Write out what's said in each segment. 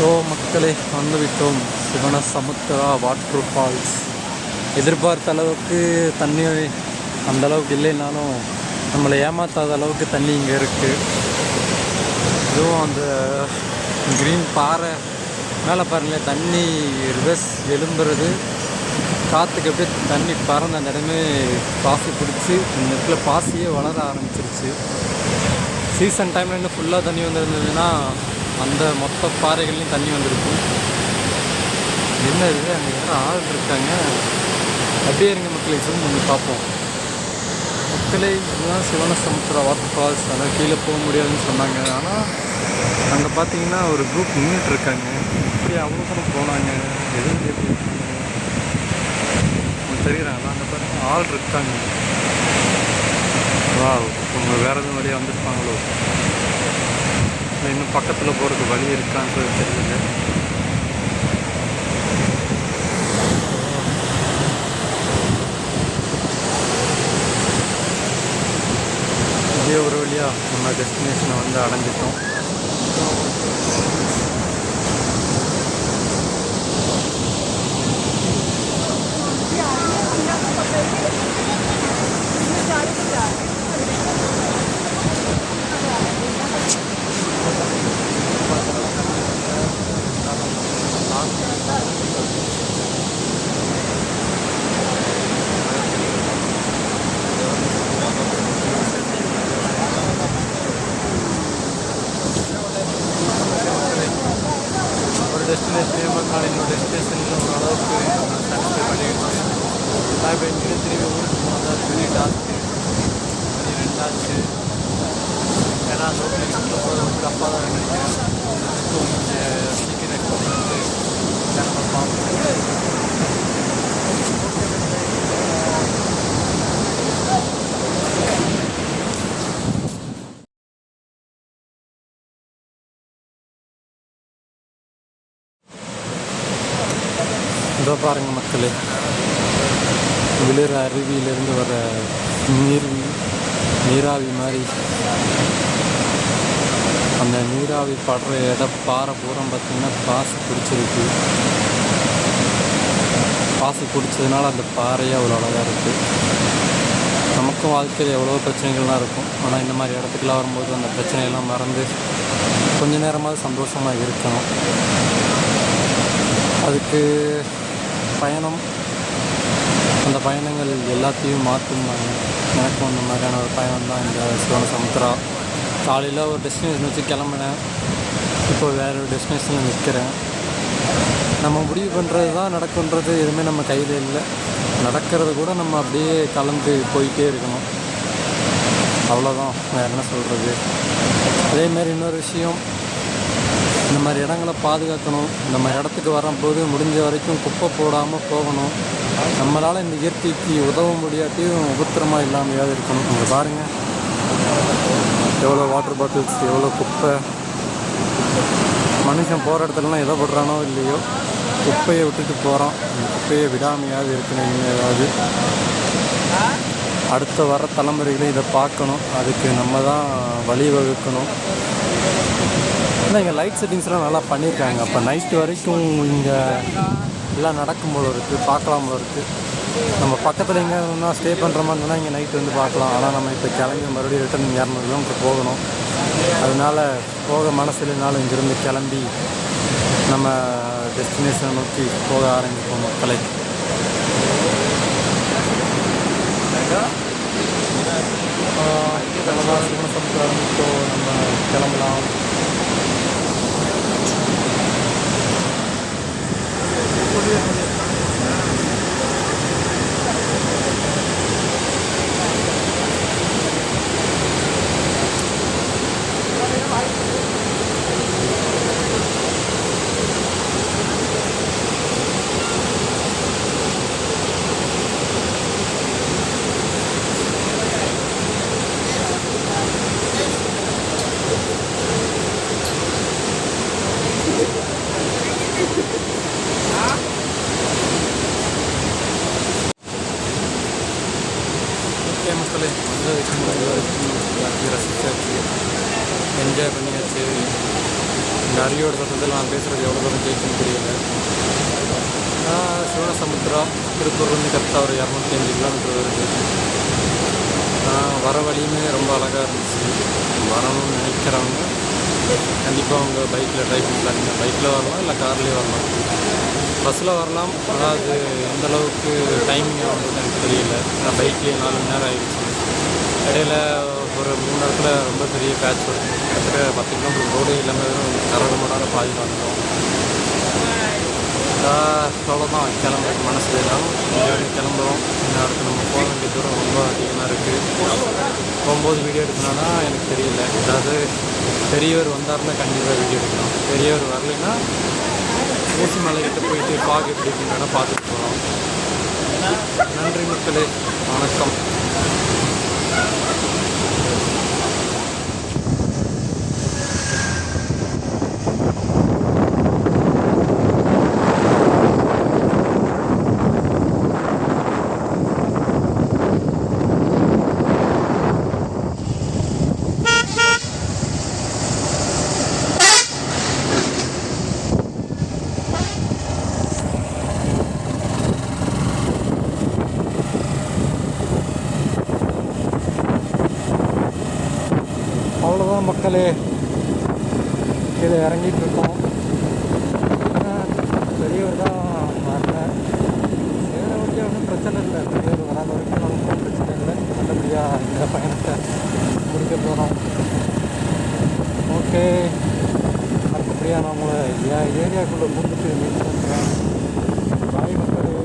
So மக்களே வந்துவிட்டோம் சிவன Samudra water falls எதிர்பார்த்த அளவுக்கு தண்ணி அந்த அளவுக்கு இல்லைனாலும் நம்மளை ஏமாத்தாத அளவுக்கு தண்ணி இங்கே இருக்குது இதுவும் அந்த க்ரீன் பாறை. மேலே பாருங்களேன் தண்ணி ரிவர்ஸ் எழும்புறது. காற்றுக்கு அப்படியே தண்ணி பறந்த அந்த இடமே பாசி பிடிச்சி இந்த இடத்துல பாசியே வளர ஆரம்பிச்சிருச்சு. சீசன் டைமில் இன்னும் ஃபுல்லாக தண்ணி வந்துருந்ததுன்னா அந்த மொத்த பாறைகள்லையும் தண்ணி வந்திருக்கும். என்ன இது? அங்கே யாரும் ஆள் இருக்காங்க. அப்படியே இருங்க மக்களை சொல்லி நம்ம பார்ப்போம். மக்களே இதுதான் சிவன சமுத்திர வாட்டர் ஃபால்ஸ் அதான் கீழே போக முடியாதுன்னு சொன்னாங்க. ஆனால் அங்கே பார்த்தீங்கன்னா ஒரு குரூப் நின்றுட்டு இருக்காங்க. அப்படியே அவ்வளோ தூரம் போனாங்க. எதுவும் எப்படி உங்களுக்கு தெரியுறாங்களா? அங்கே பாருங்க ஆள் இருக்காங்க. வா அவங்க வேறு எதுவும் வழியாக வந்திருப்பாங்களோ. இன்னும் பக்கத்தில் போகிறதுக்கு வழி இருக்கான்னு சொல்லி தெரியல. இதே ஒரு வழியாக நம்ம டெஸ்டினேஷனை வந்து அடைஞ்சிட்டோம். டெஸ்டினேஷன் ஏமாத்தினால இன்னொரு டெஸ்டினேஷனில் ஒரு அளவுக்கு சாட்டிஸ்ஃபை பண்ணிடுச்சு நான் இப்போ இங்கே திரும்பி ஊருக்கு போனால் தான் பெரிய டாஸ்க்கு மணி ரெண்டாச்சு ஏன்னா அந்த ஊருக்கு போகிறது வந்து அப்பா தான் நினைக்கிறேன் ஸோ கொஞ்சம் சீக்கிரம் கொண்டு வந்து கிளம்ப பார்ப்போம் இதோ பாருங்க மக்களே. விழுற அருவியிலிருந்து வர நீர் நீராவி மாதிரி. அந்த நீராவி படுற இடம் பாறை பூரம் பார்த்திங்கன்னா பாசு பிடிச்சிருக்கு. பாசு பிடிச்சதுனால அந்த பாறையே அவ்வளோ அழகாக இருக்குது நமக்கும் வாழ்க்கையில் எவ்வளோ பிரச்சனைகள்லாம் இருக்கும். ஆனால் இந்த மாதிரி இடத்துக்குலாம் வரும்போது அந்த பிரச்சனையெல்லாம் மறந்து கொஞ்ச நேரமாவது சந்தோஷமாக இருக்கணும். அதுக்கு பயணம். அந்த பயணங்கள் எல்லாத்தையும் மாற்றும் எனக்கும் அந்த மாதிரியான ஒரு பயணம் தான் இந்த சிவன சமுத்திரா காலையில் ஒரு டெஸ்டினேஷன் வச்சு கிளம்புனேன். இப்போ வேறு ஒரு டெஸ்டினேஷனில் நிற்கிறேன் நம்ம முடிவு பண்ணுறது தான் நடக்குன்றது எதுவுமே நம்ம கையில் இல்லை. நடக்கிறது கூட நம்ம அப்படியே கலந்து போயிட்டே இருக்கணும். அவ்வளோதான் வேறு என்ன சொல்கிறது அதேமாரி இன்னொரு விஷயம். இந்த மாதிரி இடங்களை பாதுகாக்கணும். இந்த மாதிரி இடத்துக்கு வரும்போது முடிஞ்ச வரைக்கும் குப்பை போடாமல் போகணும். நம்மளால் இந்த இயற்கைக்கு உதவ முடியாட்டியும் உபத்திரமாக இல்லாமையாவது இருக்கணும். இங்கே பாருங்கள் எவ்வளோ வாட்டர் பாட்டில்ஸ் எவ்வளோ குப்பை. மனுஷன் போகிற இடத்துலலாம் எதை போடுறானோ இல்லையோ குப்பையை விட்டுட்டு போகிறோம் குப்பையை விடாமையாவது இருக்கணும் இனிமேல் ஏதாவது அடுத்த வர தலைமுறைகளும் இதை பார்க்கணும். அதுக்கு நம்ம தான் வழிவகுக்கணும். ஆனால் இங்கே லைட் செட்டிங்ஸ்லாம் நல்லா பண்ணியிருக்காங்க அப்போ நைட்டு வரைக்கும் இங்கே எல்லாம் நடக்கும் போல இருக்குது பார்க்கலாம் போல இருக்குது நம்ம பக்கத்தில் எங்கே ஸ்டே பண்ணுற மாதிரி இருந்தால் இங்கே நைட் வந்து பார்க்கலாம். ஆனால் நம்ம இப்போ கிளம்பி மறுபடியும் ரிட்டர்ன் இரநூறு கிலோமீட்டர் போகணும். அதனால போக மனசு இல்லைனாலும் இங்கேருந்து கிளம்பி நம்ம டெஸ்டினேஷனை நோக்கி போக ஆரம்பிப்போம் மக்களை. சிவனசமுத்திரம் ஆரம்பித்தோம் நம்ம கிளம்பலாம். இந்த அருவியோட சத்தத்தில் நான் பேசுகிறது எவ்வளோ தூரம் கேட்குன்னு தெரியல. நான் சிவனசமுத்திரா திருப்பூர்லேருந்து கரெக்டாக ஒரு இரநூத்தி அஞ்சு கிலோமீட்டர் வருது வர வழியுமே ரொம்ப அழகாக இருந்துச்சு. வரணும்னு நினைக்கிறவங்க கண்டிப்பாக அவங்க பைக்கில் ட்ரை பண்ணலாங்க பைக்கில் வரலாம் இல்லை கார்லேயே வரலாம் பஸ்ஸில் வரலாம். அதாவது எந்த அளவுக்கு டைமிங் ஆகுறது எனக்கு தெரியல. நான் பைக்லேயே நாலு மணி நேரம் ஆயிடுச்சு. இடையில ஒரு மூணு இடத்துல ரொம்ப பெரிய பேட்ச் வரும். கிட்டத்தட்ட பத்து கிலோமீட்டர் ரோடு இல்லாமல் வெறும் கரடு மடாத பாதி வந்துடும் அவ்வளோதான் கிளம்புற மனசு வேணும் இங்கே வரைக்கும் கிளம்புறோம். இன்னும் அடுத்து நம்ம போக வேண்டிய தூரம் ரொம்ப அதிகமாக இருக்குது போகும்போது வீடியோ எடுக்கணும்னா எனக்கு தெரியல. அதாவது பெரியவர் வந்தார்னா கண்டிப்பாக வீடியோ எடுக்கணும் பெரியவர் வரலைன்னா ஊசி மலைக்கிட்ட போயிட்டு ஃபாக் எப்படி இருக்குன்னா பார்த்துட்டு போகிறோம் நன்றி மக்களே. வணக்கம் அவ்வளோதான் மக்களே கீழே இறங்கிட்டு இருக்கோம் பெரியவர் தான் வரல. வேறு வரைக்கும் ஒன்றும் பிரச்சனை இல்லை. பெரியவர் வராத வரைக்கும் நமக்கும் பிரச்சனை இல்லை. நல்லபடியாக இந்த பயணத்தை முடிக்க போகிறோம் ஓகே அடுத்தபடியாக நான் உங்களை ஏரியாக்குள்ளே பூந்துட்டு மீட் பண்ணுறேன் பாய் மக்களே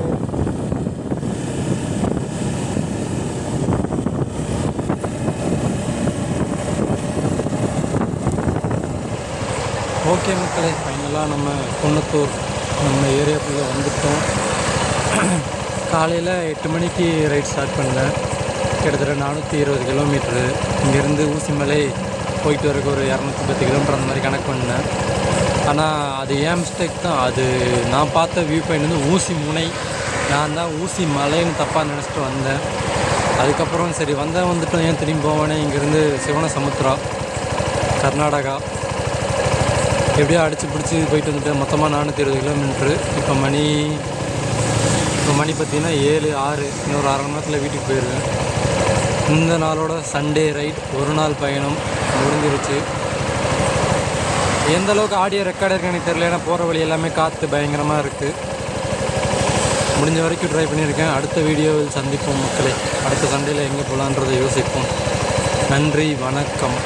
ஓகே மக்களே ஃபைனலாக நம்ம குன்னத்தூர் நம்ம ஏரியாக்குள்ளே வந்துட்டோம். காலையில் எட்டு மணிக்கு ரைட் ஸ்டார்ட் பண்ணேன். கிட்டத்தட்ட நானூற்றி இருபது கிலோமீட்ரு இங்கேருந்து ஊசிமலை போயிட்டு வரக்கு ஒரு இரநூத்தி பத்து கிலோமீட்டர் அந்த மாதிரி கணக்கு பண்ணேன். ஆனால் அது ஏன் மிஸ்டேக் தான் அது நான் பார்த்த வியூ பாயிண்ட் வந்து ஊசி முனை. நான் தான் ஊசி மலைன்னு தப்பாக நினச்சிட்டு வந்தேன். அதுக்கப்புறம் சரி வந்தேன் வந்துட்டோம். ஏன் திரும்பி போவானே இங்கேருந்து சிவனசமுத்திரா கர்நாடகா. எப்படியோ அடித்து பிடிச்சி போயிட்டு வந்துட்டேன். மொத்தமாக நானூற்றி இருபது கிலோமீட்ரு இப்போ மணி இப்போ மணி பார்த்தீங்கன்னா ஏழு ஆறு இன்னொரு அரை மணி நேரத்தில் வீட்டுக்கு போயிடுவேன் இந்த நாளோட சண்டே ரைட் ஒரு நாள் பயணம் முடிஞ்சிருச்சு. எந்த அளவுக்கு ஆடியோ ரெக்கார்டு இருக்குன்னு எனக்கு தெரியல. ஏன்னா போகிற வழி எல்லாமே காற்று பயங்கரமாக இருக்குது முடிஞ்ச வரைக்கும் ட்ரை பண்ணியிருக்கேன். அடுத்த வீடியோவில் சந்திப்போம் மக்களை. அடுத்த சண்டேயில் எங்கே போகலான்றதை யோசிப்போம். நன்றி வணக்கம்.